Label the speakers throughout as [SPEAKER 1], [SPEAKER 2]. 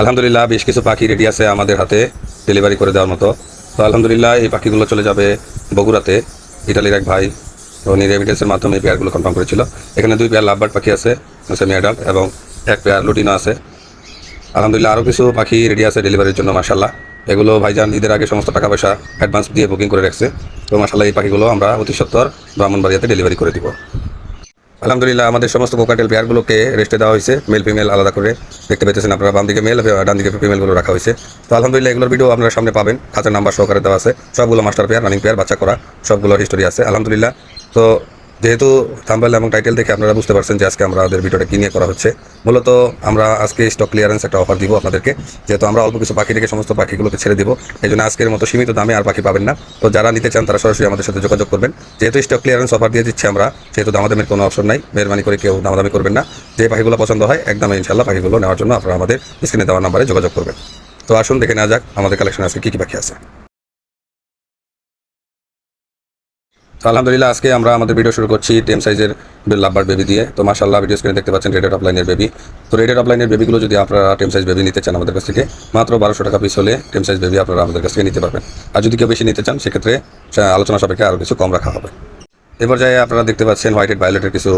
[SPEAKER 1] আলহামদুলিল্লাহ, বেশ কিছু পাখি রেডি আছে আমাদের হাতে ডেলিভারি করে দেওয়ার মতো। তো আলহামদুলিল্লাহ, এই পাখিগুলো চলে যাবে বগুড়াতে, ইটালির এক ভাই উনি রেমিটেন্সের মাধ্যমে এই পেয়ারগুলো কনফার্ম করেছিল। এখানে দুই পেয়ার লাভবার্ড পাখি আছে, সেমি অ্যাডাল্ট এবং এক পেয়ার লুটিনো আছে। আলহামদুলিল্লাহ আরও কিছু পাখি রেডি আছে ডেলিভারির জন্য মাসাল্লাহ এগুলো ভাইজান ঈদের আগে সমস্ত টাকা পয়সা অ্যাডভান্স দিয়ে বুকিং করে রাখছে। তো মাসাল্লাহ এই পাখিগুলো আমরা অতি সত্তর ব্রাহ্মণবাড়িয়াতে ডেলিভারি করে দিব। আলহামদুলিল্লাহ, আমাদের সমস্ত কোকাটেল পেয়ারগুলোকে রেস্টে দেওয়া হয়েছে মেল ফিমেল আলাদা করে। দেখতে পেতেছেন আপনারা বাম দিকে মেল ডান দিকে ফিমেলগুলো রাখা হয়েছে। তো আলহামদুলিল্লাহ, এগুলোর ভিডিও আপনারা সামনে পাবেন। খাঁচার নাম্বার সহকারে দেওয়া আছে। সবগুলো মাস্টার পেয়ার রানিং পেয়ার বাচ্চা করা, সবগুলোর হিস্টোরি আছে। আলহামদুলিল্লাহ। তো যেহেতু থাম্বেল এবং টাইটেল দেখে আপনারা বুঝতে পারছেন যে আজকে আমরা আমাদের ভিডিওটা কি নিয়ে করা হচ্ছে। মূলত আমরা আজকে স্টক ক্লিয়ারেন্স একটা অফার দিব আপনাদেরকে। যেহেতু আমরা অল্প কিছু পাখি থেকে সমস্ত পাখিগুলোকে ছেড়ে দিব এই জন্য আজকের মতো সীমিত দামে আর পাখি পাবেন না। তো যারা নিতে চান তারা সরাসরি আমাদের সাথে যোগাযোগ করবেন। যেহেতু স্টক ক্লিয়ারেন্স অফার দিয়ে দিচ্ছি আমরা, সেহেতু দামাদামের কোনো অপশন নাই। মেহরবানি করে কেউ দামাদামি করবেন না। যে পাখিগুলো পছন্দ হয়, একদম ইনশাল্লাহ পাখিগুলো নেওয়ার জন্য আপনারা আমাদের স্ক্রিনে দেওয়া নাম্বারে যোগাযোগ করবেন। তো আসুন দেখে নেওয়া যাক আমাদের কালেকশন আজকে কী কী পাখি আছে। আলহামদুলিল্লাহ, আজকে আমরা আমাদের ভিডিও শুরু করছি টেম সাইজের লাভবার বেবি দিয়ে। তো মাশাল্লাহ ভিডিও স্ক্রিনে দেখতে পাচ্ছেন রেডেড অফলাইনের বেবি তো রেডেড অফলাইনের বেবিগুলো যদি আপনারা টেম সাইজ বেবি নিতে চান আমাদের কাছ থেকে, মাত্র বারোশো টাকা পিস হলে টেম সাইজ বেবি আপনারা আমাদের কাছ থেকে নিতে পারবেন। আর যদি কেউ বেশি নিতে চান, সেক্ষেত্রে আলোচনা সাপেক্ষে আরও কিছু কম রাখা হবে। এ পর্যায়ে আপনারা দেখতে পাচ্ছেন হোয়াইট হেড ভায়োলেটের কিছু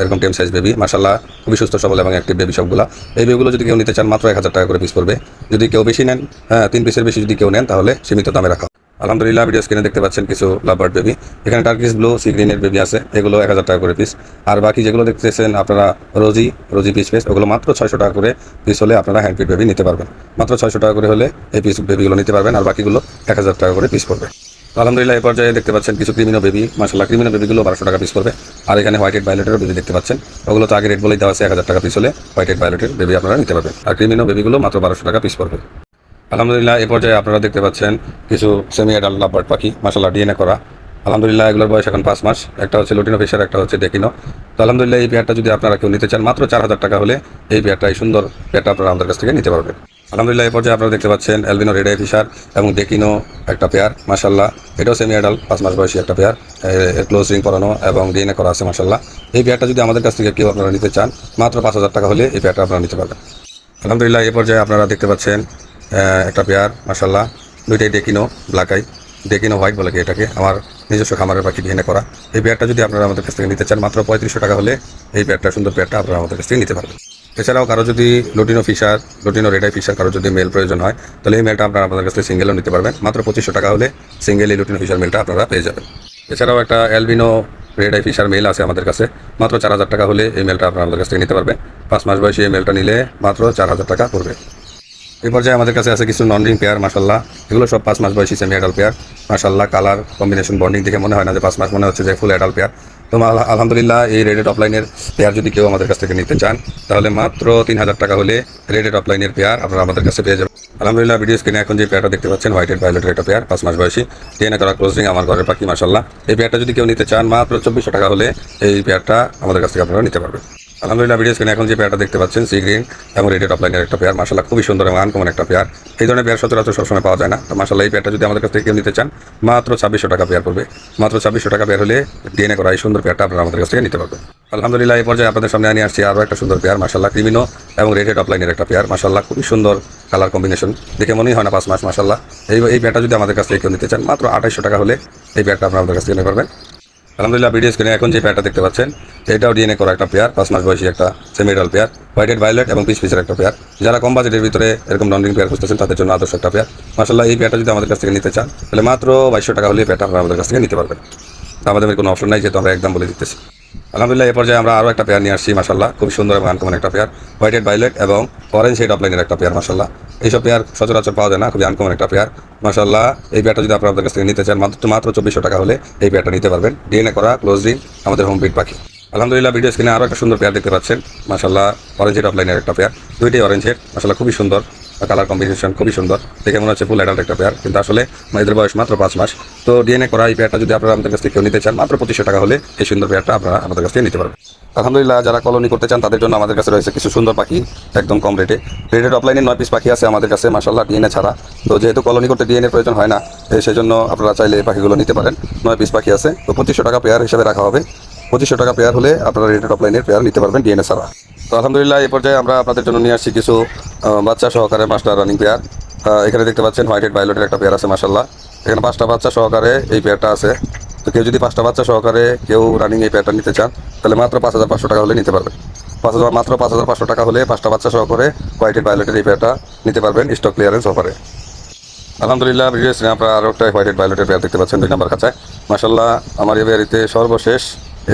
[SPEAKER 1] এরকম টেম সাইজ বেবি মাশাল্লাহ খুবই সুস্থ, সবল এবং অ্যাক্টিভ বেবি সবগুলো। এই বেবিগুলো যদি কেউ নিতে চান, মাত্র এক হাজার টাকা করে পিস পড়বে। যদি কেউ বেশি নেন হ্যাঁ তিন পিসের বেশি যদি কেউ নেন, তাহলে সীমিত দামে রাখা। আলহামদুলিল্লাহ ভিডিও স্ক্রিনে দেখতে পাচ্ছেন কিছু লাভবার্ড বেবি এখানে টার্কিস ব্লু সি গ্রিনের বেবি আছে, এগুলো এক হাজার টাকা করে পিস আর বাকি যেগুলো দেখতেছেন আপনারা রোজি রোজি পিস পিস ওগুলো মাত্র ছয়শো টাকা করে পিস হলে আপনারা হ্যান্ড বেবি নিতে পারবেন। মাত্র ছয়শো টাকা করে হলে এই পিস বেবিগুলো নিতে পারবেন, আর বাকিগুলো এক হাজার টাকা করে পিস পড়বে। আলহামদুলিল্লাহ, এই পর্যায়ে দেখতে পাচ্ছেন কিছু ক্রিমিনো বেবি মাসাল্লাহ ক্রিমিনো বেবিগুলো বারোশো টাকা পিস পড়বে। আর এখানে হোয়াইট হেড ভায়োলেটেরও বেবি দেখতে পাচ্ছেন। ওগুলো তো আগে রেট বলেই দেওয়া আছে এক হাজার টাকা পিস হলে হোয়াইট হেড ভায়োলেটের বেবি আপনারা নিতে পারবেন। আর ক্রিমিনো বেবিগুলো মাত্র বারোশো টাকা পিস পড়বে। আলহামদুলিল্লাহ, এ পর্যায়ে আপনারা দেখতে পাচ্ছেন কিছু সেমি অ্যাডাল্ট লাভবার্ড পাখি মাসাল্লাহ ডিএনএ করা। আলহামদুলিল্লাহ, এগুলোর বয়স এখন পাঁচ মাস। একটা হচ্ছে লুটিনো ফিশার একটা হচ্ছে ডেকিনো তো আলহামদুলিল্লাহ, এই পেয়ারটা যদি আপনারা কেউ নিতে চান, মাত্র চার হাজার টাকা হলে এই পেয়ারটা এই সুন্দর পেয়ারটা আপনারা আমাদের কাছ থেকে নিতে পারবেন। আলহামদুলিল্লাহ এই পর্যায়ে আপনারা দেখতে পাচ্ছেন অ্যালবিনো রেড ফিশার এবং ডেকিনো একটা পেয়ার মাসাল্লাহ এটাও সেমি অ্যাডাল্ট পাঁচ মাস বয়সী একটা পেয়ার ক্লোজ রিং করানো এবং ডিএনএ করা আছে মাসাল্লাহ এই পেয়ারটা যদি আমাদের কাছ থেকে কেউ আপনারা নিতে চান, মাত্র পাঁচ হাজার টাকা হলে এই পেয়ারটা আপনারা নিতে পারবেন। আলহামদুলিল্লাহ এই পর্যায়ে আপনারা দেখতে পাচ্ছেন একটা পেয়ার মাসাল্লাহ দুইটাই ডেকিনো ব্ল্যাক আই ডেকিনো হোয়াইট বলে এটাকে? আমার নিজস্ব খামারের পাখি ভিনে করা। এই পেয়ারটা যদি আপনারা আমাদের কাছ থেকে নিতে চান, মাত্র পঁয়ত্রিশশো টাকা হলে এই পেয়ারটা, সুন্দর পেয়ারটা আপনারা আমাদের কাছ থেকে নিতে পারবেন। এছাড়াও কারও যদি lutino Fischer lutino red eye Fischer কারও যদি মেল প্রয়োজন হয়, তাহলে এই মেলটা আপনারা আমাদের কাছ থেকে সিঙ্গেলও নিতে পারবেন। মাত্র পঁচিশশো টাকা হলে সিঙ্গেল এই লুটিনো ফিশার মেলটা আপনারা পেয়ে যাবেন। এছাড়াও একটা albino red eye Fischer male আছে আমাদের কাছে। মাত্র চার হাজার টাকা হলে এই মেলটা আপনারা আমাদের কাছ থেকে নিতে পারবেন। পাঁচ মাস বয়সে এই মেলটা নিলে মাত্র চার হাজার টাকা পড়বে। এই পর্যায়ে আমাদের কাছে আছে কিছু নন রিং পেয়ার মাসাল্লাহ এগুলো সব পাঁচ মাস বয়সী সেমি অ্যাডাল পেয়ার মাসাল্লাহ কালার কম্বিনেশন বন্ডিং দেখে মনে হয় না যে পাঁচ মাস, মনে হচ্ছে যে ফুল অ্যাডাল পেয়ার তো আল- আলহামদুলিল্লাহ, এই রেডেড অফলাইনের পেয়ার যদি কেউ আমাদের কাছ থেকে নিতে চান, তাহলে মাত্র তিন হাজার টাকা হলে রেডেড অফলাইনের পেয়ার আপনারা আমাদের কাছে পেয়ে যাবেন। আলহামদুলিল্লাহ ভিডিও স্ক্রিনে এখন যে পেয়ারটা দেখতে পাচ্ছেন হোয়াইট এড ভায়োলেটের একটা পেয়ার পাঁচ মাস বয়সী টেনে করা ক্লোজিং আমার ঘরের পাখি মাসাল্লাহ এই পেয়ারটা যদি কেউ নিতে চান, মাত্র চব্বিশশো টাকা হলে এই পেয়ারটা আমাদের কাছ থেকে আপনারা নিতে পারবেন। আলহামদুলিল্লাহ ভিডিও স্ক্রিনে এখন যে পেয়ারটা দেখতে পাচ্ছেন সি গ্রিন এবং রেডেড অফলাইনের একটা পেয়ার মাসাল্লাহ খুবই সুন্দর এবং আনকমন একটা পেয়ার এই ধরনের পেয়ার সচরাচর সবসময় পাওয়া যায় না। তো মাসাল্লাহ এই পেয়ারটা যদি আমাদের কাছ থেকে কেউ নিতে চান, মাত্র ছাব্বিশশো টাকা পেয়ার পড়বে। মাত্র ছাব্বিশশো টাকা পেয়ার হলে ডিএনএ করা এই সুন্দর পেয়ারটা আপনারা আমাদের কাছ থেকে নিতে পারবেন। আলহামদুলিল্লাহ, এই পর্যায়ে আপনাদের সামনে নিয়ে আসছি আরও একটা সুন্দর পেয়ার মাসাল্লাহ ক্রিমিনো এবং রেডেড অফলাইনের একটা পেয়ার মাসাল্লাহ খুবই সুন্দর কালার কম্বিনেশন দেখে মনেই হয় না পাঁচ মাস মাসাল্লাহ এই এই পেয়ারটা যদি আমাদের কাছ থেকে কেউ নিতে চান, মাত্র আঠাইশশো টাকা হলে এই পেয়ারটা আপনারা আমাদের কাছ থেকে নিতে পারবেন। আলহামদুলিল্লাহ ভিডিও স্ক্রিনে এখন যে পেয়ারটা দেখতে পাচ্ছেন, এটাও ডিএনএ করা একটা পেয়ার, পাঁচ মাস বয়সী একটা সেমিডাল পেয়ার হোয়াইটেড ভায়োলেট এবং পিস পিসের একটা পেয়ার। যারা কম বাজেটের ভিতরে এরকম নন পেয়ার খুঁজতেছেন, তাদের জন্য আদর্শ একটা পেয়ার। মাসাল্লাহ এই পেয়ারটা যদি আমাদের কাছ থেকে নিতে চান, তাহলে মাত্র বাইশশো টাকা হলে পেয়ারটা আপনারা আমাদের কাছ থেকে নিতে পারবেন। আমাদের কোনো অপশন নাই, যেহেতু আমরা একদম বলে দিতেছি। আলহামদুলিল্লাহ, এ পর্যায়ে আমরা আরও একটা পেয়ার নিয়ে আসছি মাসাল্লাহ খুব সুন্দর এবং আনকমন একটা পেয়ার হোয়াইটেড বাইলেট এবং অরেঞ্জ হেড অফলাইনের একটা পেয়ার মাসাল্লাহ এইসব পেয়ার সচরাচর পাওয়া যায় না, খুবই আনকমন একটা পেয়ার মাসাল্লাহ এই পেয়ারটা যদি আপনারা আমাদের কাছ থেকে নিতে চান, মাত্র মাত্র চব্বিশশো টাকা হলে এই পেয়ারটা নিতে পারবেন। ডিএনএ করা ক্লোজ রিং আমাদের হোম বিট পাখি। আলহামদুলিল্লাহ ভিডিও স্ক্রিনে আরও একটা সুন্দর পেয়ার দেখতে পাচ্ছেন। মাসাল্লাহ অরেঞ্জ হেড অফলাইনের একটা পেয়ার দুইটাই অরেঞ্জ হেড মাসাল্লাহ খুবই সুন্দর। কালার কম্বিনেশন খুবই সুন্দর। দেখে মনে হচ্ছে ফুল অ্যাডাল্ট একটা পেয়ার কিন্তু আসলে এদের বয়স মাত্র পাঁচ মাস। তো ডিএনএ করা এই পেয়ারটা যদি আপনারা আমাদের কাছ থেকে কেউ নিতে চান, মাত্র পঁচিশশো টাকা হলে এই সুন্দর পেয়ারটা আপনারা আমাদের কাছ থেকে নিতে পারবেন। আলহামদুলিল্লাহ, যারা কলোনি করতে চান, তাদের জন্য আমাদের কাছে রয়েছে কিছু সুন্দর পাখি, একদম কম রেটে রেটেড অফলাইনে নয় পিস পাখি আছে আমাদের কাছে মাসাল্লাহ ডিএনএ ছাড়া। তো যেহেতু কলোনি করতে ডিএনএ প্রয়োজন হয় না এই সেজন্য আপনারা চাইলে এই পাখিগুলো নিতে পারেন। নয় পিস পাখি আছে, তো পঁচিশশো টাকা পেয়ার হিসেবে রাখা হবে। পঁচিশশো টাকা পেয়ার হলে আপনারা রেটেড অফলাইনের পেয়ার নিতে পারবেন ডিএনএ ছাড়া। তো আলহামদুলিল্লাহ এই পর্যায়ে আমরা আপনাদের জন্য নিয়ে আসছি কিছু বাচ্চা সহকারে মাস্টার রানিং পেয়ার এখানে দেখতে পাচ্ছেন হোয়াইট হেড একটা পেয়ার আছে মাসাল্লাহ এখানে পাঁচটা বাচ্চা সহকারে এই পেয়ারটা আছে। তো কেউ যদি পাঁচটা বাচ্চা সহকারে কেউ রানিং এই পেয়ারটা নিতে চান, তাহলে মাত্র পাঁচ হাজার পাঁচশো টাকা হলে নিতে পারবেন। পাঁচ হাজার, মাত্র পাঁচ হাজার পাঁচশো টাকা হলে পাঁচটা বাচ্চা সহকারে হোয়াইটেড ভাইলটের এই পেয়ারটা নিতে পারবেন স্টক ক্লিয়ারেন্স অফারে আলহামদুলিল্লাহ, ভিডিও আপনারা আরও একটা হোয়াইট ভায়োলেটের পেয়ার দেখতে পাচ্ছেন দুই নম্বর খাঁচায়। মাসাল্লাহ আমার এই পেয়ারিতে সর্বশেষ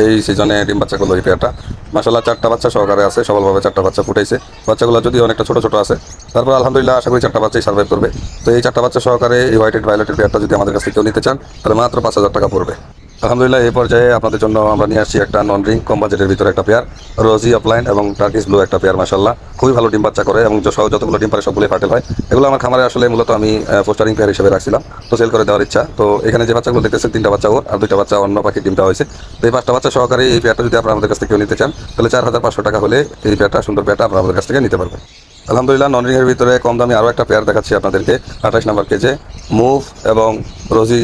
[SPEAKER 1] এই সিজনে ডিম বাচ্চা করল এই পেয়ারটা মাসাল্লাহ চারটা বাচ্চা সহকারে আছে, সবলভাবে চারটা বাচ্চা ফুটাইছে। বাচ্চাগুলো যদি অনেকটা ছোটো ছোটো আছে, তারপর আলহামদুলিল্লাহ আশা করি চারটা বাচ্চাই সার্ভাইভ করবে। তো এই চারটা বাচ্চা সহকারে এই হোয়াইট ভায়োলেটের পেয়ারটা যদি আমাদের কাছে কেউ নিতে চান, তাহলে মাত্র পাঁচ হাজার টাকা পড়বে। আলহামদুলিল্লাহ, এই পর্যায়ে আপনাদের জন্য আমরা নিয়ে আসছি একটা নন রিং কম বাজেটের ভিতরে একটা পেয়ার রোজি অফলাইন এবং টার্কিস ব্লু একটা পেয়ার মাসাল্লাহ খুবই ভালো ডিম বাচ্চা করে এবং যত- যতগুলো ডিম পারে সবগুলোই ফাটেল হয়। এগুলো আমার খামারে আসলে মূলত আমি পোস্টারিং পেয়ার হিসেবে রাখছিলাম। তো সেল করে দেওয়ার ইচ্ছা। তো এখানে যে বাচ্চাগুলো দেখতেছেন, তিনটা বাচ্চা ওর আর দুইটা বাচ্চা অন্য পাখির ডিমটা হয়েছে। তো এই পাঁচটা বাচ্চা সহকারে এই পেয়ারটা যদি আপনারা আমাদের কাছ থেকে নিতে চান, তাহলে চার হাজার পাঁচশো টাকা হলে এই পেয়ারটা সুন্দর পেয়ারটা আপনারা আমাদের কাছ থেকে নিতে পারবেন। আলহামদুলিল্লাহ নন রিংয়ের ভিতরে কম দামে আরও একটা পেয়ার দেখাচ্ছি আপনাদেরকে। আঠাশ নাম্বার কেজে মুভ এবং রোজি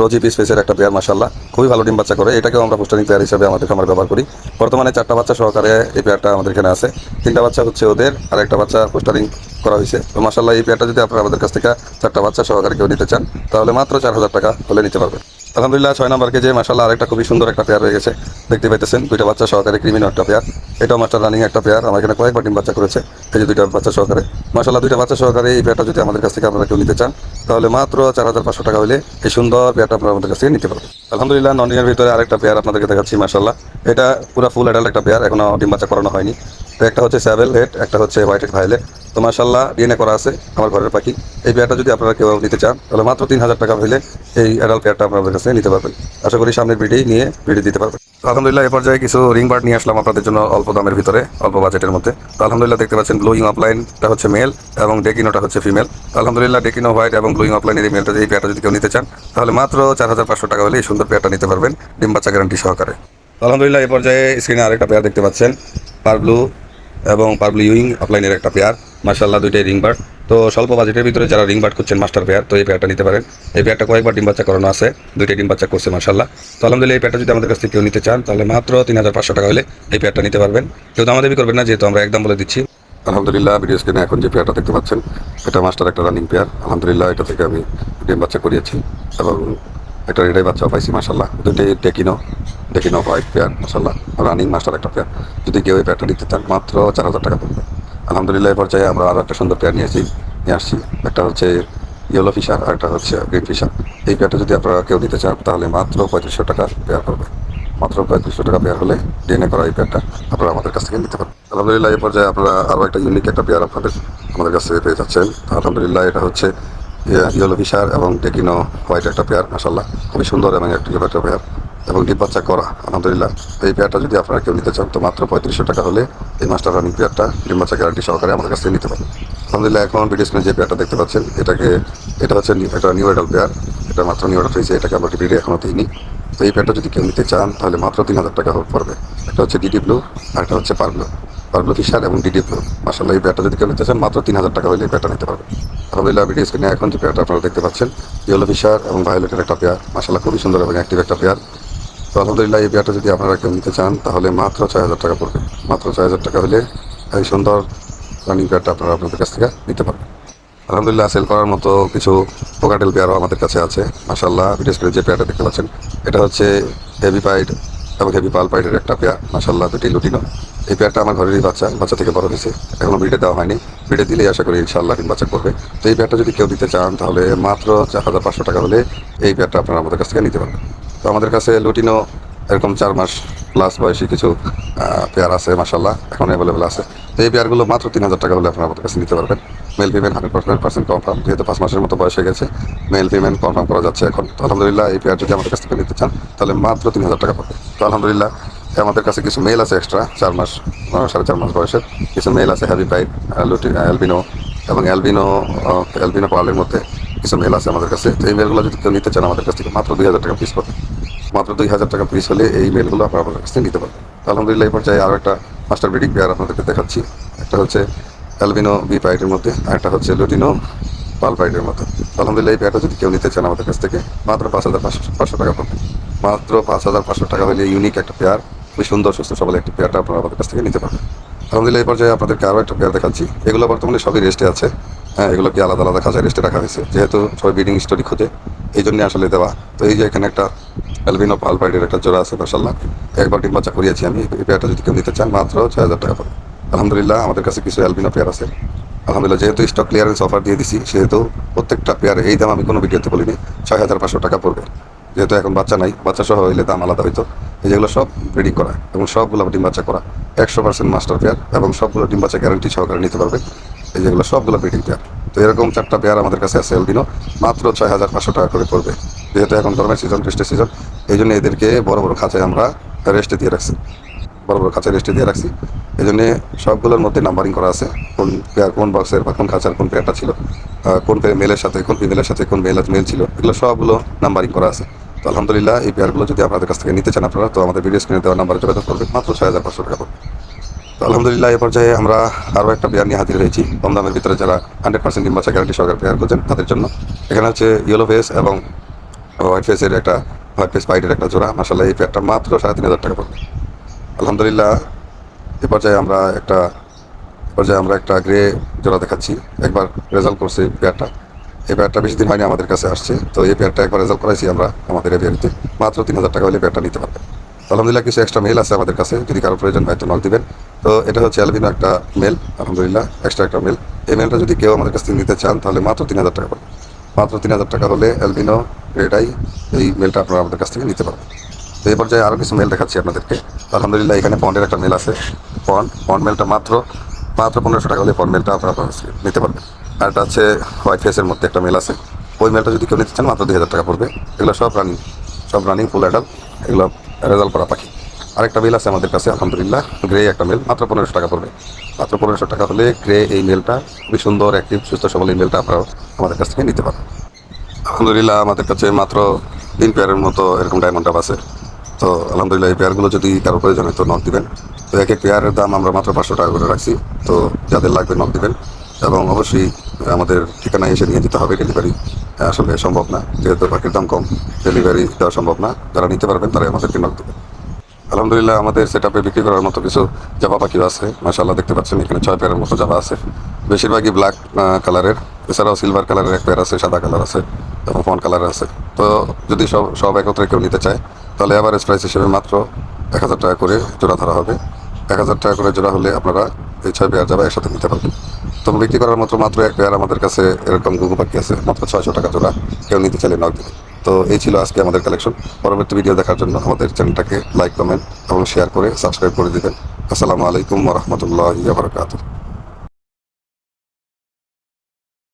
[SPEAKER 1] রোজি পিস পেসের একটা পেয়ার মাসাল্লাহ খুবই ভালো ডিম বাচ্চা করে। এটাকেও আমরা পোস্টারিং পেয়ার হিসেবে আমাদের খামারে ব্যবহার করি। বর্তমানে চারটা বাচ্চা সহকারে এই পেয়ারটা আমাদের এখানে আছে। তিনটা বাচ্চা হচ্ছে ওদের, আর একটা বাচ্চা পোস্টারিং করা হয়েছে। তো মাসাল্লাহ এই পেয়ারটা যদি আপনারা আমাদের কাছ থেকে চারটা বাচ্চা সহকারে কেউ নিতে চান, তাহলে মাত্র চার হাজার টাকা হলে নিতে পারবেন। আলহামদুলিল্লাহ, ছয় নম্বর কেজে মাসাল্লাহ আরেকটা খুবই সুন্দর একটা পেয়ার হয়ে গেছে। দেখতে পাইতেছেন, দুইটা বাচ্চা সহকারে ক্রিমিনো একটা পেয়ার। এটাও মাস্টার রানিং একটা পেয়ার। আমার এখানে কয়েকবার ডিম বাচ্চা করেছে, এই যে দুইটা বাচ্চা সহকারে। মাসাল্লাহ দুইটা বাচ্চা সহকারে এই পেয়ারটা যদি আমাদের কাছ থেকে আপনারা কেউ নিতে চান তাহলে মাত্র চার হাজার পাঁচশো টাকা হলে এই সুন্দর পেয়ারটা আপনারা আমাদের কাছ থেকে নিতে পারবেন। আলহামদুলিল্লাহ ননিয়ার ভিতরে আরেকটা পেয়ার আপনাদেরকে দেখাচ্ছি মাসাল্লাহ এটা পুরো ফুল অ্যাডাল্ট একটা পেয়ার, এখনও ডিম বাচ্চা করানো হয়নি। তো একটা হচ্ছে স্যাভেল হেড একটা হচ্ছে হোয়াইট হেড ভাইলেট তো মাসাল্লাহ ডিএনএ করা আছে আমার ঘরের পাখি। এই পেয়ারটা যদি আপনারা কেউ নিতে চান, তাহলে মাত্র তিন হাজার টাকা হলে এই অ্যাডাল্ট পেয়ারটা আপনাদের কাছে নিতে পারবেন। আশা করি সামনের ভিডিও নিয়ে ভিডিও দিতে পারবেন। আলহামদুলিল্লাহ, এ পর্যায়ে কিছু রিং বার্ড নিয়ে আসলাম আপনাদের জন্য অল্প দামের ভিতরে, অল্প বাজেটের মধ্যে। তো আলহামদুলিল্লাহ, দেখতে পাচ্ছেন গ্লোয়িং অফলাইনটা হচ্ছে মেল এবং ডেকিনোটা হচ্ছে ফিমেল আলহামদুলিল্লাহ ডেকিনো হোয়াইট এবং গ্লোয়িং অফলাইনের এই মেলটা এই পেয়ারটা যদি কেউ নিতে চান, তাহলে মাত্র চার হাজার পাঁচশো টাকা হলে এই সুন্দর পেয়ারটা নিতে পারবেন। ডিম বাচ্চা গ্যারান্টি সহকারে। আলহামদুলিল্লাহ, এই পর্যায়ে স্ক্রিনে আরেকটা পেয়ার দেখতে পাচ্ছেন পার ব্লু এবং পারবল ইউইং অফলাইনের একটা পেয়ার মার্শাল্লাহ দুইটাই রিং বার্ড তো স্বল্প বাজেটের ভিতরে যারা রিং বার্ড করছেন মাস্টার পেয়ার তো এই পেয়ারটা নিতে পারেন। এই পেয়ারটা কয়েকবার ডিম বাচ্চা করানো আছে, দুইটাই ডিম বাচ্চা করছে মার্শাল্লাহ তো আলহামদুলিল্লাহ, এই পেয়ারটা যদি আমাদের কাছ থেকে কেউ নিতে চান, তাহলে মাত্র তিন হাজার পাঁচশো টাকা হলে এই পেয়ারটা নিতে পারবেন। কেউ দামাদাবি করবেন না, যেহেতু আমরা একদম বলে দিচ্ছি। আলহামদুলিল্লাহ ভিডিও স্ক্রিনে এখন যে পেয়ারটা দেখতে পাচ্ছেন, এটা মাস্টার একটা রানিং পেয়ার আলহামদুলিল্লাহ, এটা থেকে আমি ডিম বাচ্চা করিয়েছি এবং একটা রেডাই বাচ্চা পাইছি মাসাল্লাহ দুটোই ডেকিনো ডেকিনো হোয়াইট পেয়ার মাসাল্লাহ রানিং মাস্টার একটা পেয়ার যদি কেউ এই পেয়ারটা নিতে চান, মাত্র চার হাজার টাকা পড়বে। আলহামদুলিল্লাহ, এই পর্যায়ে আমরা আরও একটা সুন্দর পেয়ার নিয়েছি, নিয়ে আসছি। একটা হচ্ছে ইয়েলো ফিশার আর একটা হচ্ছে গ্রিন ফিশার এই পেয়ারটা যদি আপনারা কেউ নিতে চান, তাহলে মাত্র পঁয়ত্রিশশো টাকা পেয়ার করবে। মাত্র পঁয়ত্রিশশো টাকা পেয়ার হলে ডিএনএ করা এই পেয়ারটা আপনারা আমাদের কাছ থেকে নিতে পারেন আলহামদুলিল্লাহ, এই পর্যায়ে আপনারা আরও একটা ইউনিক একটা পেয়ার আপনাদের আমাদের কাছ থেকে পেয়ে যাচ্ছেন। আলহামদুলিল্লাহ, এটা হচ্ছে ইয়েলো ফিশার এবং টেকিনো হোয়াইট একটা পেয়ার মাসাল্লাহ খুবই সুন্দর এবং একটি একটা পেয়ার এবং ডিপ বাচ্চা করা, আলহামদুলিল্লাহ। এই পেয়ারটা যদি আপনারা কেউ নিতে চান, তো মাত্র পঁয়ত্রিশশো টাকা হলে এই মাস্টার রানিং পেয়ারটা ডিম বাচ্চা গ্যারান্টি সহকারে আমাদের কাছ থেকে নিতে পারেন। আলহামদুলিল্লাহ, এখন ভিডিও স্ক্রিনে যে পেয়ারটা দেখতে পাচ্ছেন, এটাকে, এটা হচ্ছে এটা নিউ এডাল পেয়ার, এটা মাত্র নিউ এডাল হয়েছে, এটাকে আমরা ভিডিও এখনও দিইনি। তো এই পেয়ারটা যদি কেউ নিতে চান, তাহলে মাত্র তিন হাজার টাকা পড়বে। একটা হচ্ছে ডিডি ব্লু আর একটা হচ্ছে পার ব্লু পার ব্লু ফিশার এবং ডিডি ব্লু মাসাল্লাহ এই পেয়ারটা যদি কেউ নিতে চান, মাত্র তিন হাজার টাকা হলে এই পেয়ারটা নিতে পারবে আলহামদুলিল্লাহ ভিডিও স্ক্রিনে এখন যে পেয়ারটা আপনারা দেখতে পাচ্ছেন ইয়েলো ফিশার এবং ভায়োলেটের একটা পেয়ার মাসাল্লাহ খুবই সুন্দর এবং অ্যাক্টিভ একটা পেয়ার তো আলহামদুলিল্লাহ, এই পেয়ারটা যদি আপনারা কেউ নিতে চান, তাহলে মাত্র ছয় হাজার টাকা পড়বে। মাত্র ছয় হাজার টাকা হলে এই সুন্দর রানিং পেয়ারটা আপনারা আপনাদের কাছ থেকে নিতে পারবেন। আলহামদুলিল্লাহ সেল করার মতো কিছু পোকাটেল পেয়ারও আমাদের কাছে আছে। মাসাল্লাহ ভিডিও স্ক্রিনে যে পেয়ারটা দেখতে পাচ্ছেন, এটা হচ্ছে হেভি পাইড এবং হেভি পাল পাইডের একটা পেয়ার। মাসাল্লাহ দুটি লুটিনো। এই পেয়ারটা আমার ঘরেরই বাচ্চা বাচ্চা থেকে বড় হয়েছে। এখনও ব্রিডে দেওয়া হয়নি। ব্রিডে দিলেই আশা করি ইনশাআল্লাহ ডিম বাচ্চা করবে। তো এই পেয়ারটা যদি কেউ দিতে চান, তাহলে মাত্র চার হাজার পাঁচশো টাকা হলে এই পেয়ারটা আপনারা আমাদের কাছ থেকে নিতে পারবেন। তো আমাদের কাছে লুটিনো, এরকম চার মাস প্লাস বয়সী কিছু পেয়ার আছে মাসাল্লাহ এখন অ্যাভেলেবেল আছে। তো এই পেয়ারগুলো মাত্র তিন হাজার টাকা হলে আপনারা আমাদের কাছে নিতে পারবেন। Male female hundred percent percent confirm যেহেতু পাঁচ মাসের মতো বয়স হয়ে গেছে, মেল ফিমেল কনফার্ম করা যাচ্ছে এখন। তো আলহামদুলিল্লাহ, এই পেয়ার যদি আমাদের কাছ থেকে নিতে চান, তাহলে মাত্র তিন হাজার টাকা পড়বে। তো আলহামদুলিল্লাহ আমাদের কাছে কিছু মেল আছে এক্সট্রা চার মাস সাড়ে চার মাস বয়সের। কিছু মেল আছে হ্যাভি পাইট লুটি অ্যালবিনো এবং অ্যালবিনো অ্যালবিনো পার্লের মধ্যে কিছু মেল আছে আমাদের কাছে। তো এই মেলগুলো যদি কেউ নিতে চান আমাদের কাছ থেকে, মাত্র দুই হাজার টাকা পিস পড়বে। মাত্র দুই হাজার টাকা পিস হলে এই মেলগুলো আপনারা আমাদের কাছ থেকে নিতে পারবেন। তো আলহামদুলিল্লাহ, এই পর্যায়ে আরও একটা মাস্টার ব্রিডিং পেয়ার আপনাদেরকে দেখাচ্ছি। একটা হচ্ছে অ্যালবিনো বি পাইটের মধ্যে একটা হচ্ছে লুটিনো পাল পাইটের মধ্যে তো আলহামদুলিল্লাহ এই পেয়ারটা যদি কেউ নিতে চান আমাদের কাছ থেকে, মাত্র পাঁচ হাজার পাঁচশো টাকা পড়বে। মাত্র পাঁচ হাজার পাঁচশো টাকা হলে ইউনিক একটা পেয়ার খুবই সুন্দর, সুস্থ, সবল একটি পেয়ারটা আপনারা আমাদের কাছ থেকে নিতে পারবেন। আলহামদুলিল্লাহ এই পর্যায়ে আপনাদেরকে আরও একটা পেয়ার দেখাচ্ছি। এগুলো বর্তমানে সবই রেস্টে আছে। হ্যাঁ এগুলোকে আলাদা আলাদা খাঁচায় রেস্টে রাখা হয়েছে। যেহেতু সবাই ব্রিডিং স্টোরি খোঁজে, এই জন্য আসলে দেওয়া। তো এই যে এখানে একটা অ্যালবিনো পালপাইডের একটা জোড়া আছে মাসাল্লাহ একবার ডিম বাচ্চা করিয়েছি আমি। এই পেয়ারটা যদি কেউ নিতে চান, মাত্র ছয় হাজার টাকা পড়বে। আলহামদুলিল্লাহ, আমাদের কাছে কিছু অ্যালবিনো পেয়ার আছে। আলহামদুলিল্লাহ, যেহেতু স্টক ক্লিয়ারেন্স অফার দিয়ে দিছি, সেহেতু প্রত্যেকটা পেয়ার এই দাম আমি কোনো ভিডিওতে বলিনি, ছয় হাজার পাঁচশো টাকা পড়বে। যেহেতু এখন বাচ্চা নাই, বাচ্চা সহ হইলে দাম আলাদা হইতো। এই যেগুলো সব ব্রিডিং করা এবং সবগুলো ডিম বাচ্চা করা। একশো পার্সেন্ট মাস্টার পেয়ার এবং সবগুলো ডিম বাচ্চা গ্যারান্টি সহকারে নিতে পারবে। এই যেগুলো সবগুলো ব্রিডিং পেয়ার তো এরকম চারটা পেয়ার আমাদের কাছে আছে এলবিনো মাত্র ছয় হাজার পাঁচশো টাকা করে পড়বে। যেহেতু এখন গরমের সিজন রেস্টের সিজন এই জন্য এদেরকে বড় বড় খাঁচায় আমরা রেস্টে দিয়ে রাখছি। বড় বড় খাঁচায় রেস্টে দিয়ে রাখছি। এই জন্যে সবগুলোর মধ্যে নাম্বারিং করা আছে, কোন পেয়ার কোন বক্সের বা কোন খাঁচার কোন পেয়ারটা ছিল কোন পেয়ার মেলের সাথে, কোন ফিমেলের সাথে কোন মেল মেল ছিল, এগুলো সবগুলো নাম্বারিং করা আছে। তো আলহামদুলিল্লাহ এই পেয়ারগুলো যদি আপনাদের কাছ থেকে নিতে চান আপনারা, তো আমাদের ভিডিও স্ক্রিনে দেওয়া নাম্বারে যোগাযোগ করবেন, মাত্র ছয় হাজার পাঁচশো টাকা তো আলহামদুলিল্লাহ এই পর্যায়ে আমরা আরও একটা পেয়ার নিয়ে হাজির হয়েছি। কম দামের ভিতরে যারা হান্ড্রেড পার্সেন্ট ডিম বাচ্চা গ্যারান্টি সহকারে পেয়ার করছেন তাদের জন্য। এখানে হচ্ছে ইয়েলো ফেস এবং হোয়াইট ফেসের একটা হোয়াইট ফেস পাইডের একটা জোড়া। মাসাল্লাহ এই পেয়ারটা মাত্র সাড়ে তিন হাজার টাকা পড়বে। আলহামদুলিল্লাহ, এ পর্যায়ে আমরা একটা, এ পর্যায়ে আমরা একটা গ্রে জোড়া দেখাচ্ছি। একবার রেজাল্ট করছে পেয়ারটা এই পেয়ারটা বেশি দিন হয়নি আমাদের কাছে আসছে। তো এই পেয়ারটা একবার রেজাল্ট করাইছি আমরা আমাদের এ এভিয়ারিতে মাত্র তিন হাজার টাকা হলে পেয়ারটা নিতে পারবে। আলহামদুলিল্লাহ কিছু এক্সট্রা মেল আছে আমাদের কাছে। যদি কারও প্রয়োজন হয় তো নক দিবেন। তো এটা হচ্ছে অ্যালবিনো একটা মেল আলহামদুলিল্লাহ এক্সট্রা একটা মেল এই মেলটা যদি কেউ আমাদের কাছ থেকে নিতে চান, তাহলে মাত্র তিন হাজার টাকা পড়বে মাত্র তিন হাজার টাকা হলে অ্যালবিনো এটাই এই মেলটা আপনারা আমাদের কাছ থেকে নিতে পারবেন। তো এই পর্যায়ে আরও কিছু মেল দেখাচ্ছি আপনাদেরকে। আলহামদুলিল্লাহ, এখানে পন্ডের একটা মেল আছে। পন্ড পন্ড মেলটা মাত্র মাত্র পনেরোশো টাকা হলে পন্ড মেলটা আপনারা নিতে পারবেন। আর এটা হচ্ছে হোয়াইট ফেসের মধ্যে একটা মেল আছে। ওই মেলটা যদি কেউ নিতে চান, মাত্র দুই হাজার টাকা পড়বে। এগুলো সব রানিং সব রানিং ফুল অ্যাডাল এগুলো রেজাল্ট করা পাখি। আরেকটা মেল আছে আমাদের কাছে, আলহামদুলিল্লাহ গ্রে একটা মেল মাত্র পনেরোশো টাকা পড়বে। মাত্র পনেরোশো টাকা হলে গ্রে এই মেলটা খুবই সুন্দর অ্যাক্টিভ সুস্থ, সবল এই মেলটা আপনারা আমাদের কাছ থেকে নিতে পারেন আলহামদুলিল্লাহ, আমাদের কাছে মাত্র তিন পেয়ারের মতো এরকম ডায়মন্ড আছে। তো আলহামদুলিল্লাহ এই পেয়ারগুলো যদি কারও প্রয়োজন হয় তো নক দিবেন। তো এক এক পেয়ারের দাম আমরা মাত্র পাঁচশো টাকা করে রাখছি। তো যাদের লাগবে নক দিবেন এবং অবশ্যই আমাদের ঠিকানায় এসে নিয়ে যেতে হবে ডেলিভারি আসলে সম্ভব না, যেহেতু পাখির দাম কম ডেলিভারি দেওয়া সম্ভব না। যারা নিতে পারবেন তারাই আমাদেরকে নক দেবেন। আলহামদুলিল্লাহ আমাদের সেট আপে বিক্রি করার মতো কিছু জাবা পাখিও আছে মাশাল্লাহ দেখতে পাচ্ছেন, এখানে ছয় পেয়ারের মতো জাবা আছে। বেশিরভাগই ব্ল্যাক কালারের এছাড়াও সিলভার কালারের এক পেয়ার আছে, সাদা কালার আছে এবং ফন কালার আছে। তো যদি সব সব একত্রে কেউ নিতে চায় তাহলে অ্যাভারেজ প্রাইস হিসেবে মাত্র এক হাজার টাকা করে জোড়া ধরা হবে। এক হাজার টাকা করে জোড়া হলে আপনারা এই ছয় পেয়ার যাবা একসাথে নিতে পারবেন। তো বিক্রি করার মতো মাত্র এক পেয়ার আমাদের কাছে এরকম গুগু পাখি আছে, মাত্র ছয়শো টাকা জোড়া। কেউ নিতে চাইলে নক দেবে তো এই ছিল আজকে আমাদের কালেকশন পরবর্তী ভিডিও দেখার জন্য আমাদের চ্যানেলটাকে লাইক কমেন্ট এবং শেয়ার করে সাবস্ক্রাইব করে দিবেন। আসসালামু আলাইকুম রহমতুল্লাহ বারকাতুহ।